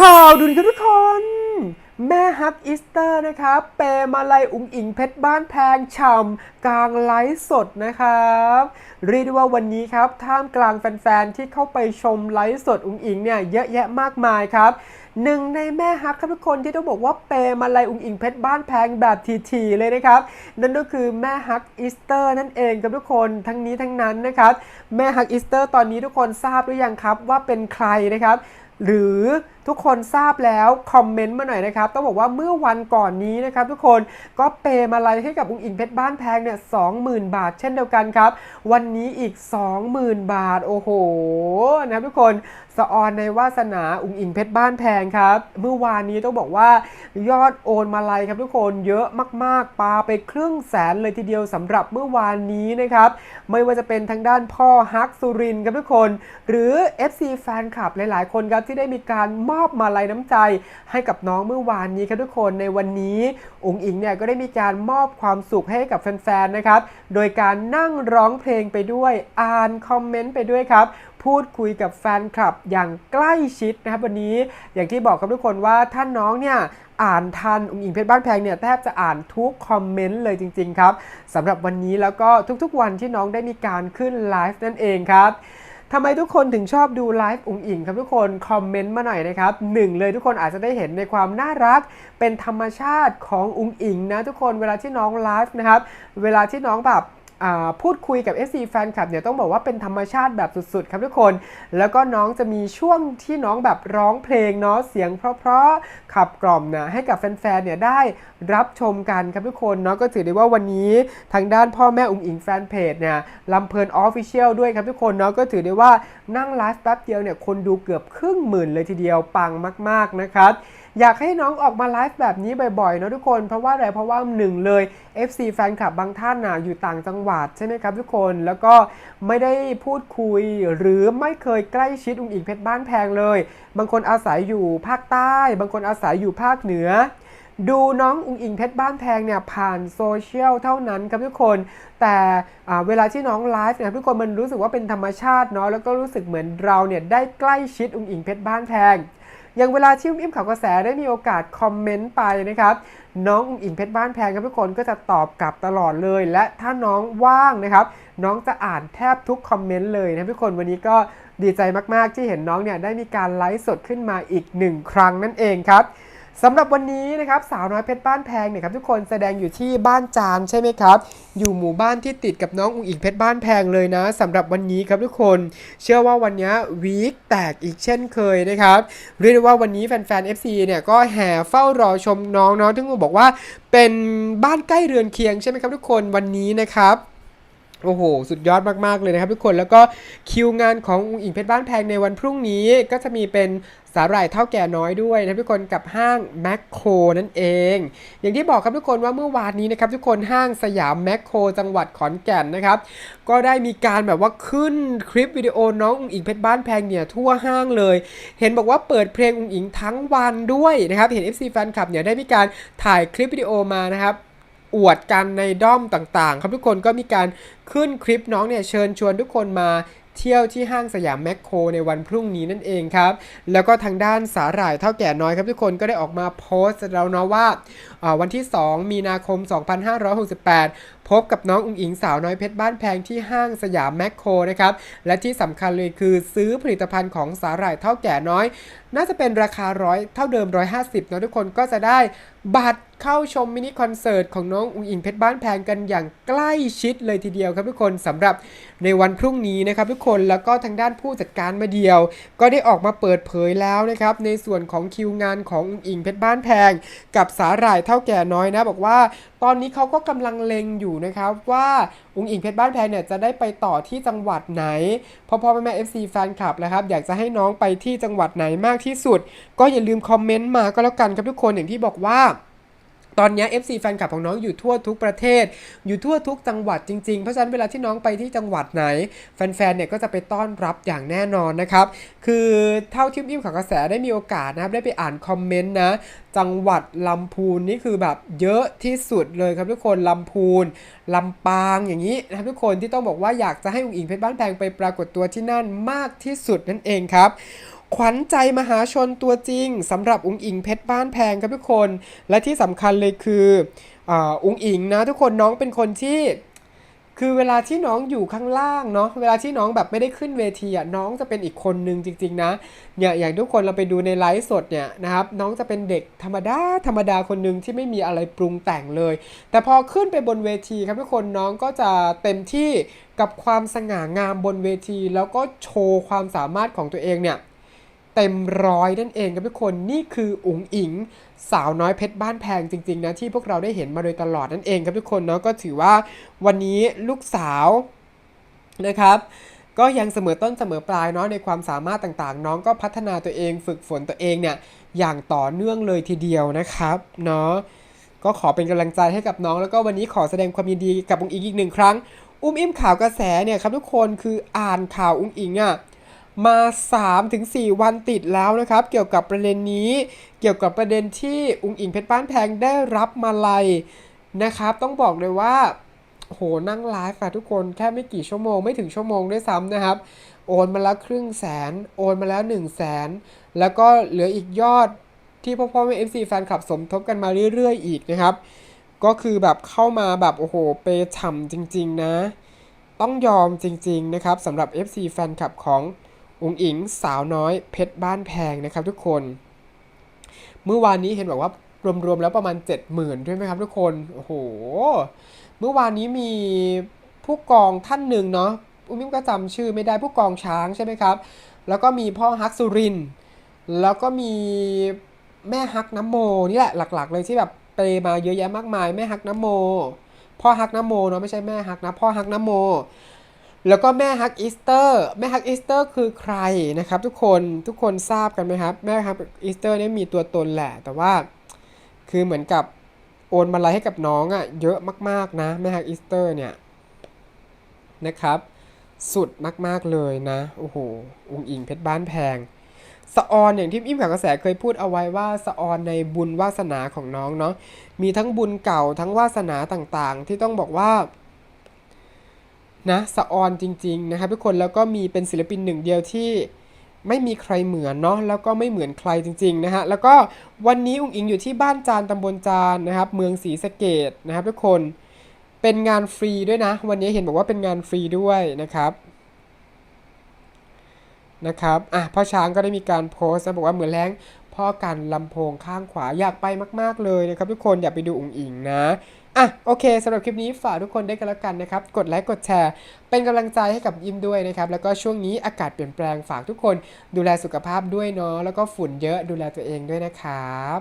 ข่าวดูดีครับทุกคน แม่ฮักอีสเตอร์นะครับเปมาลัยอุ๋งอิงเพชรบ้านแพงฉ่ำกลางไลฟ์สดนะครับเรียกได้ว่าวันนี้ครับท่ามกลางแฟนๆที่เข้าไปชมไลฟ์สดอุ๋งอิงเนี่ยเยอะแยะมากมายครับหนึ่งในแม่ฮักครับทุกคนที่ต้องบอกว่าเปมาลัยอุ๋งอิงเพชรบ้านแพงแบบทีๆเลยนะครับ นั่นก็คือแม่ฮักอีสเตอร์นั่นเองครับทุกคนทั้งนี้ทั้งนั้นนะครับแม่ฮักอีสเตอร์ตอนนี้ทุกคนทราบหรือยังครับว่าเป็นใครนะครับ หรือ ทุกคนทราบแล้วคอมเมนต์มาหน่อยนะครับ ต้องบอกว่าเมื่อวันก่อนนี้นะครับ ทุกคนก็เปย์มาลัยให้กับอุ้งอิงเพชรบ้านแพงเนี่ยสองหมื่นบาท เช่นเดียวกันครับ วันนี้อีก 20,000 บาท โอ้โหนะครับทุกคนสะออนในวาสนาอุ้งอิงเพชรบ้านแพงครับ เมื่อวานนี้ต้องบอกว่ายอดโอนมาลัยครับทุกคนเยอะมากๆปาไปครึ่งแสนเลยทีเดียวสำหรับเมื่อวานนี้นะครับ ไม่ว่าจะเป็นทางด้านพ่อฮักสุรินครับทุกคน หรือ FC แฟนคลับหลายๆ คนครับที่ได้มีการมอบมาลัยน้ำใจให้กับน้องเมื่อวานนี้ครับทุกคนในวันนี้อุ๋งอิงเนี่ยก็ได้มีการมอบความสุขให้กับแฟนๆนะครับ โดยการนั่งร้องเพลงไปด้วยอ่านคอมเมนต์ไปด้วยครับพูดคุยกับแฟนคลับอย่างใกล้ชิดนะครับวันนี้อย่างที่บอกกับทุกคนว่าท่านน้องเนี่ยอ่านทันอุ๋งอิงเพชรบ้านแพงเนี่ยแทบจะอ่านทุกคอมเมนต์เลยจริง ๆ ครับสำหรับวันนี้แล้วก็ทุกๆวันที่น้องได้มีการขึ้นไลฟ์นั่นเองครับ ทำไมทุกคนถึงชอบดูไลฟ์อุ๋งอิงครับทุกคนคอมเมนต์มาหน่อยนะครับหนึ่งเลยทุกคนอาจจะได้เห็นในความน่ารัก เป็นธรรมชาติของอุ๋งอิงนะทุกคนเวลาที่น้องไลฟ์นะครับเวลาที่น้องแบบ พูดคุยกับ SC แฟนคลับเนี่ยต้องบอกว่าเป็นธรรมชาติแบบสุดๆ ครับทุกคน แล้วก็น้องจะมีช่วงที่น้องแบบร้องเพลงเนาะเสียงเพราะๆขับกล่อมนะให้กับแฟนๆเนี่ยได้รับชมกันครับทุกคนเนาะก็ถือได้ว่าวันนี้ทางด้านพ่อแม่อุ๋งอิงแฟนเพจเนี่ยลำเพลินออฟฟิเชียลด้วยครับทุกคนเนาะก็ถือได้ว่านั่งไลฟ์แป๊บเดียวเนี่ยคนดูเกือบครึ่งหมื่นเลยทีเดียวปังมาก ๆนะครับ อยากให้น้องออกมาไลฟ์แบบนี้บ่อยๆเนะทุกคนเพราะว่าอะไรเพราะว่าหนึ่งเลย FC แฟนคลับบางท่านนะอยู่ต่างจังหวัดใช่ไหมครับทุกคนแล้วก็ไม่ได้พูดคุยหรือไม่เคยใกล้ชิดอุ้งอิงเพชรบ้านแพงเลย บางคนอาศัยอยู่ภาคใต้ บางคนอาศัยอยู่ภาคเหนือดูน้องอุ๋งอิงเพชรบ้านแพงเนี่ยผ่านโซเชียลเท่านั้นครับทุกคน แต่เวลาที่น้องไลฟ์เนี่ยทุกคนมันรู้สึกว่าเป็นธรรมชาติเนาะแล้วก็รู้สึกเหมือนเราเนี่ยได้ใกล้ชิดอุ๋งอิงเพชรบ้านแพง อย่างเวลาที่อุ้มอิ่มข่าวกระแสได้มีโอกาสคอมเมนต์ไปนะครับน้องอุ้มอิงเพชรบ้านแพงครับทุกคนก็จะตอบกลับตลอดเลย และถ้าน้องว่างนะครับ น้องจะอ่านแทบทุกคอมเมนต์เลยนะทุกคนวันนี้ก็ดีใจมากๆที่เห็นน้องเนี่ยได้มีการไลฟ์สดขึ้นมาอีกหนึ่งครั้งนั่นเองครับ สำหรับวันนี้นะครับสาวน้อยเพชรบ้านแพงเนี่ยครับทุกคนแสดงอยู่ที่บ้านจานใช่ไหมครับ อยู่หมู่บ้านที่ติดกับน้องอุ๋งอิงเพชรบ้านแพงเลยนะสำหรับวันนี้ครับทุกคน เชื่อว่าวันนี้วีคแตกอีกเช่นเคยนะครับเรียกได้ว่าวันนี้แฟนๆ FC เนี่ยก็แห่เฝ้ารอชมน้องเนาะที่บอกว่าเป็นบ้านใกล้เรือนเคียงใช่ไหมครับทุกคนวันนี้นะครับโอ้โห สุดยอดมาก ๆ เลยนะครับทุกคนแล้วก็คิวงานของอุ๋งอิงเพชรบ้านแพงในวันพรุ่งนี้ก็จะมีเป็น สาหร่ายเท่าแก่น้อยด้วยนะทุกคนกับห้างแมคโครนั่นเอง อย่างที่บอกครับทุกคนว่าเมื่อวานนี้นะครับทุกคนห้างสยามแมคโครจังหวัดขอนแก่นนะครับก็ได้มีการแบบว่าขึ้นคลิปวิดีโอน้องอุ๋งอิงเพชรบ้านแพงเนี่ยทั่วห้างเลย เห็นบอกว่าเปิดเพลงอุ๋งอิงทั้งวันด้วยนะครับเห็น FC แฟนคลับเนี่ยได้มีการถ่ายคลิปวิดีโอมานะครับอวดกันในด้อมต่างๆ ครับทุกคนก็มีการขึ้นคลิปน้องเนี่ยเชิญชวนทุกคนมา เที่ยวที่ห้างสยามแมคโครในวันพรุ่งนี้นั่นเองครับ แล้วก็ทางด้านสาหร่ายเท่าแก่น้อยครับทุกคนก็ได้ออกมาโพสต์แล้วเนาะว่าอ่าวันที่ 2 มีนาคม 2568 พบกับน้องอุ๋งอิงสาวน้อยเพชรบ้านแพงที่ห้างสยามแมคโครนะครับ และที่สำคัญเลยคือซื้อผลิตภัณฑ์ของสาหร่ายเท่าแก่น้อย น่าจะเป็นราคาร้อยเท่าเดิม 150นะทุกคนก็จะได้บัตรเข้าชมมินิคอนเสิร์ตของน้องอุ๋งอิงเพชรบ้านแพงกันอย่างใกล้ชิดเลยทีเดียวครับทุกคนสำหรับในวันพรุ่งนี้นะครับทุกคนแล้วก็ทางด้านผู้จัดการมาเดียว ก็ได้ออกมาเปิดเผยแล้วนะครับในส่วนของคิวงานของอุ๋งอิงเพชรบ้านแพง กับสาหร่ายเท่าแก่น้อยนะบอกว่าตอนนี้เขาก็กำลังเล็งอยู่นะครับว่าอุ๋งอิงเพชรบ้านแพงเนี่ยจะได้ไปต่อที่จังหวัดไหนพ่อพ่อแม่แม่ FC แฟนคลับนะครับอยากจะให้น้องไปที่จังหวัดไหนมากที่สุด ก็อย่าลืมคอมเมนต์มาก็แล้วกันครับทุกคนอย่างที่บอกว่า ตอนนี้ FC แฟนคลับของน้องอยู่ทั่วทุกประเทศ อยู่ทั่วทุกจังหวัดจริงๆ เพราะฉะนั้นเวลาที่น้องไปที่จังหวัดไหน แฟนๆ เนี่ยก็จะไปต้อนรับอย่างแน่นอนนะครับ คือเท่าที่อิ่มข่าวกระแสได้มีโอกาสนะครับ ได้ไปอ่านคอมเมนต์นะ จังหวัดลำพูนนี่คือแบบเยอะที่สุดเลยครับทุกคนลำพูนลำปางอย่างนี้นะครับทุกคนที่ต้องบอกว่าอยากจะให้อุ๋งอิงเพชรบ้านแพงไปปรากฏตัวที่นั่นมากที่สุดนั่นเองครับ ขวัญใจมหาชนตัวจริงสำหรับอุงอิงเพชรบ้านแพงครับทุกคน และที่สำคัญเลยคืออาอุงอิงนะทุกคนน้องเป็นคนที่คือเวลาที่น้องอยู่ข้างล่างเนาะเวลาที่น้องแบบไม่ได้ขึ้นเวทีอะน้องจะเป็นอีกคนนึงจริง ๆ นะเนี่ยอย่างทุกคนเราไปดูในไลฟ์สดเนี่ยนะครับน้องจะเป็นเด็กธรรมดาธรรมดาคนหนึ่งที่ไม่มีอะไรปรุงแต่งเลย แต่พอขึ้นไปบนเวทีครับทุกคนน้องก็จะเต็มที่กับความสง่างามบนเวที แล้วก็โชว์ความสามารถของตัวเองเนี่ย เต็มร้อยนั่นเองครับทุกคนนี่คืออุ๋งอิง สาวน้อยเพชรบ้านแพงจริงๆนะที่พวกเราได้เห็นมาโดยตลอดนั่นเองครับทุกคนเนาะก็ถือว่าวันนี้ลูกสาวนะครับก็ยังเสมอต้นเสมอปลายเนาะในความสามารถต่างๆ น้องก็พัฒนาตัวเองฝึกฝนตัวเองเนี่ยอย่างต่อเนื่องเลยทีเดียวนะครับเนาะก็ขอเป็นกำลังใจให้กับน้องแล้วก็วันนี้ขอแสดงความยินดีกับอุ๋งอิงอีกหนึ่งครั้ง อุ้มอิ่มข่าวกระแสเนี่ยครับทุกคนคืออ่านข่าวอุ้งอิงอะ มา 3-4 วันติดแล้วนะครับ เกี่ยวกับประเด็นนี้ เกี่ยวกับประเด็นที่อุงอิงเพชรบ้านแพงได้รับมาลัยนะครับ ต้องบอกเลยว่าโหนั่งไลฟ์อะทุกคนแค่ไม่กี่ชั่วโมงไม่ถึงชั่วโมงด้วยซ้ำนะครับ โอนมาแล้วครึ่งแสน โอนมาแล้ว 1 0 0 0 0แสนแล้วก็เหลืออีกยอดที่พ่อพ่อแม่เอฟซีแฟนคลับสมทบกันมาเรื่อยๆ อีกนะครับ ก็คือแบบเข้ามาแบบโอ้โห เปย์ฉ่ำจริง ๆ นะ ต้องยอมจริง ๆ นะครับสำหรับ FC แฟนคลับของ องอิงสาวน้อยเพชรบ้านแพงนะครับทุกคน เมื่อวานนี้เห็นบอกว่ารวมๆแล้วประมาณ 70,000ด้วยไหมครับทุกคน โอ้โห เมื่อวานนี้มีผู้กองท่านหนึ่งเนาะอุ้มิมก็จำชื่อไม่ได้ผู้กองช้างใช่ไหมครับ แล้วก็มีพ่อฮักสุริน แล้วก็มีแม่ฮักน้ำโมนี่แหละหลักๆ เลยที่แบบเปมาเยอะแยะมากมาย แม่ฮักน้ำโม พ่อฮักน้ำโมเนาะไม่ใช่แม่ฮักนะพ่อฮักน้ำโม แล้วก็แม่ฮักอีสเตอร์แม่ฮักอีสเตอร์คือใครนะครับ ทุกคนทุกคนทราบกันไหมครับ แม่ฮักอีสเตอร์เนี่ยมีตัวตนแหละ แต่ว่าคือเหมือนกับโอนมาลัยให้กับน้องอะ่ะเยอะมากๆนะแม่ฮักอีสเตอร์เนี่ยนะครับ สุดมากๆเลยนะโอ้โหอุงอิงเพชรบ้านแพงสะออนอย่างที่อิ่มกับกระแสเคยพูดเอาไว้ว่าสะออนในบุญวาสนาของน้องเนาะมีทั้งบุญเก่าทั้งวาสนาต่างๆ ที่ต้องบอกว่า นะสะออนจริง ๆ นะครับทุกคนแล้วก็มีเป็นศิลปินหนึ่งเดียวที่ไม่มีใครเหมือนเนาะแล้วก็ไม่เหมือนใครจริง ๆ นะฮะ แล้วก็วันนี้อุ๋งอิงอยู่ที่บ้านจานตำบลจานนะครับ เมืองศรีสะเกดนะครับทุกคนเป็นงานฟรีด้วยนะ วันนี้เห็นบอกว่าเป็นงานฟรีด้วยนะครับนะครับอะพ่อช้างก็ได้มีการโพสต์นะบอกว่าเหมือนแรง พ่อกันลำโพงข้างขวาอยากไปมาก ๆ เลยนะครับทุกคนอยากไปดูอุ๋งอิงนะอะโอเคสำหรับคลิปนี้ฝากทุกคนได้กันแล้วกันนะครับ กดไลค์กดแชร์ เป็นกำลังใจให้กับยิมด้วยนะครับ แล้วก็ช่วงนี้อากาศเปลี่ยนแปลงฝากทุกคนดูแลสุขภาพด้วยเนาะแล้วก็ฝุ่นเยอะดูแลตัวเองด้วยนะครับ